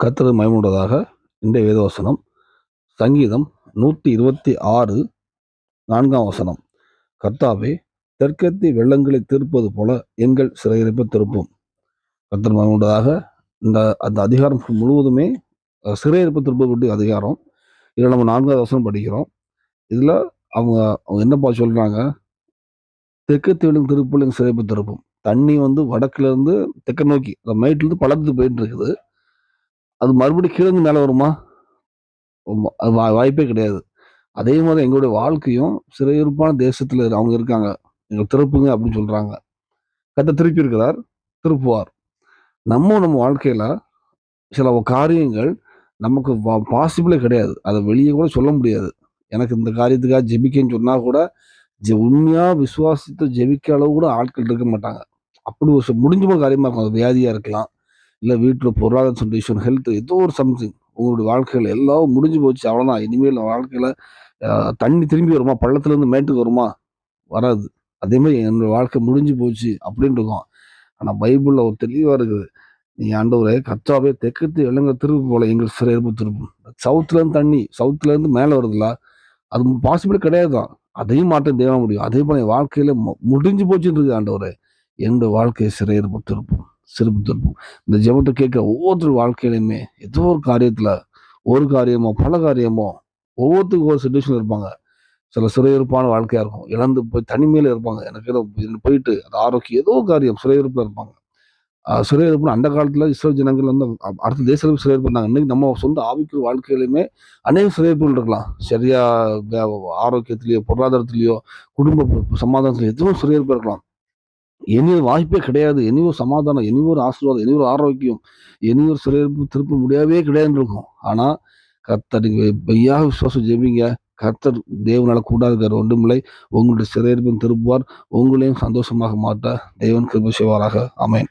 கர்த்தர் மயமுண்டதாக இன்றைய வேதவசனம். சங்கீதம் நூற்றி இருபத்தி ஆறு நான்காம் வசனம். கர்த்தாவே தெற்கத்தி வெள்ளங்களை திருப்பது போல எங்கள் சிறையிருப்பை திருப்பும். கத்தர் மயமுண்டதாக இந்த அந்த அதிகாரம் முழுவதுமே அஹ், சிறையிருப்பு அதிகாரம். இதில் நம்ம நான்காவது வசனம் படிக்கிறோம். இதில் அவங்க அவங்க என்னப்பா சொல்கிறாங்க தெற்கத்தி வெள்ளம் திருப்பல் எங்கள் திருப்பும். தண்ணி வந்து வடக்குலேருந்து தெற்க நோக்கி அந்த மேட்டிலிருந்து பள்ளத்துக்கு போயிட்டு இருக்குது அது மறுபடியும் கீழே மேலே வருமா? அது வா- வாய்ப்பே கிடையாது. அதே மாதிரி எங்களுடைய வாழ்க்கையும் சிறையிருப்பான தேசத்தில் அவங்க இருக்காங்க. எங்களை திருப்புங்க அப்படின்னு சொல்கிறாங்க கத்த திருப்பி இருக்கிறார் திருப்புவார். நம்ம நம்ம வாழ்க்கையில் சில காரியங்கள் நமக்கு பாசிபிளே கிடையாது. அதை வெளியே கூட சொல்ல முடியாது. எனக்கு இந்த காரியத்துக்காக ஜெபிக்கன்னு சொன்னால் கூட ஜெ- உண்மையாக விசுவாசித்து ஜெபிக்க அளவு கூட ஆட்கள் இருக்க மாட்டாங்க. அப்படி ஒரு முடிஞ்ச போன காரியமாக இருக்கும். அது வியாதியாக இருக்கலாம். இல்லை வீட்டில் பொருளாதார சுச்சுவேஷன் ஹெல்த் ஏதோ ஒரு சம்திங் உங்களுடைய வாழ்க்கையில் எல்லாம் முடிஞ்சு போச்சு அவ்வளோதான் இனிமேல் வாழ்க்கையில் தண்ணி திரும்பி வருமா? பள்ளத்துலேருந்து மேட்டுக்கு வருமா? வராது. அதே மாதிரி வாழ்க்கை முடிஞ்சு போச்சு அப்படின்னு இருக்கும். ஆனால் பைபிளில் ஒரு தெளிவாக இருக்குது. நீ ஆண்டவரே கச்சாவே தெற்கத்து இளங்க திருப்பு போல எங்கள் சிறையிருப்பு திருப்பும். சவுத்துலேருந்து தண்ணி சவுத்துலேருந்து மேலே வருதுல்ல? அது பாசிபிள் கிடையாது? தான் அதையும் மாற்றம் தேவ முடியும். அதே போல் என் வாழ்க்கையில் முடிஞ்சு போச்சுன்னு இருக்குது ஆண்டவரே. என்னுடைய வாழ்க்கையை சிறையிருப்பு திருப்பும். சிறப்பு திருப்பும் இந்த ஜெபத்தை கேட்க ஒவ்வொருத்தர் வாழ்க்கையிலையுமே ஏதோ ஒரு காரியத்தில் ஒரு காரியமோ பல காரியமோ ஒவ்வொருத்துக்கும் ஒரு சுச்சுவேஷன் இருப்பாங்க. சில சிறையிருப்பான வாழ்க்கையாக இருக்கும். இழந்து போய் தனிமையில் இருப்பாங்க. எனக்கு ஏதோ போயிட்டு அது ஆரோக்கியம் ஏதோ ஒரு காரியம் சிறையிருப்புல இருப்பாங்க. ஆஹ் சிறையிருப்புன்னு அந்த காலத்தில் இஸ்ரோ ஜனங்கள் வந்து அடுத்த தேசத்தில் சிறையிருப்பு இருந்தாங்க. இன்னைக்கு நம்ம சொந்த ஆவிக்கு வாழ்க்கையிலுமே அநேக சிறையிருப்புகள் இருக்கலாம். சரியா வே- ஆரோக்கியத்திலேயோ பொருளாதாரத்திலேயோ குடும்ப ப- சமாதானத்திலேயோ எதுவும் சிறையிருப்பு இருக்கலாம். இனி ஒரு வாய்ப்பே கிடையாது. இனி ஒரு சமாதானம் இனி ஒரு ஆசீர்வாதம் இனி ஒரு ஆரோக்கியம் இனி ஒரு சிறையிருப்பு திருப்ப முடியவே கிடையாதுன்னு இருக்கும். ஆனால் கர்த்தர் நீங்கள் மெய்யாக விசுவாசம் ஜெபிங்க. கர்த்தர் தேவனால் கூடாது ஒன்றுமில்லை. உங்களுடைய சிறையிருப்பும் திருப்புவார் உங்களையும் சந்தோஷமாக மாட்ட தேவன் கிருப செய்வாராக. அமேன்